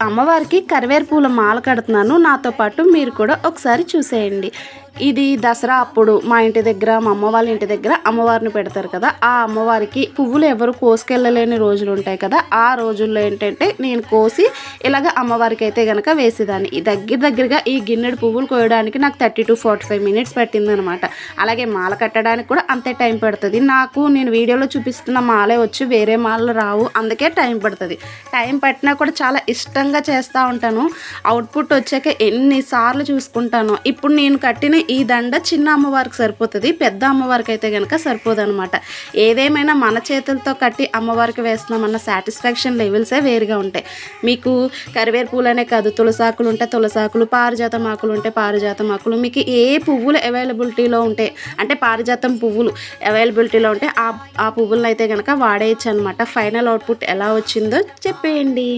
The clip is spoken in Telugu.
అమ్మవారికి కరివేరపూల మాల కడుతున్నాను. నాతో పాటు మీరు కూడా ఒకసారి చూసేయండి. ఇది దసరా అప్పుడు మా ఇంటి దగ్గర మా అమ్మ వాళ్ళ ఇంటి దగ్గర అమ్మవారిని పెడతారు కదా. ఆ అమ్మవారికి పువ్వులు ఎవరు కోసుకెళ్ళలేని రోజులు ఉంటాయి కదా. ఆ రోజుల్లో ఏంటంటే నేను కోసి ఇలాగ అమ్మవారికి అయితే కనుక వేసేదాన్ని. ఈ దగ్గర దగ్గరగా ఈ గిన్నెడు పువ్వులు కోయడానికి నాకు thirty two forty five minutes పట్టిందనమాట. అలాగే మాల కట్టడానికి కూడా అంతే టైం పడుతుంది. నాకు నేను వీడియోలో చూపిస్తున్న మాలే వచ్చి వేరే మాలలు రావు. అందుకే టైం పడుతుంది. టైం పట్టినా కూడా చాలా ఇష్టంగా చేస్తూ ఉంటాను. అవుట్పుట్ వచ్చాక ఎన్నిసార్లు చూసుకుంటాను. ఇప్పుడు నేను కట్టిన ఈ దండ చిన్న అమ్మవారికి సరిపోతుంది పెద్ద అమ్మవారికి అయితే కనుక సరిపోదు అనమాట ఏదేమైనా మన చేతులతో కట్టి అమ్మవారికి వేస్తున్నామన్న సాటిస్ఫాక్షన్ లెవెల్సే వేరుగా ఉంటాయి. మీకు కరివేరు పూలనే కాదు తులసాకులు ఉంటే తులసాకులు పారిజాతం ఆకులు ఉంటే పారిజాతం ఆకులు మీకు ఏ పువ్వులు అవైలబిలిటీలో ఉంటాయి? అంటే పారిజాతం పువ్వులు అవైలబిలిటీలో ఉంటే ఆ ఆ పువ్వులను అయితే కనుక వాడేయచ్చు అనమాట ఫైనల్ అవుట్పుట్ ఎలా వచ్చిందో చెప్పేయండి.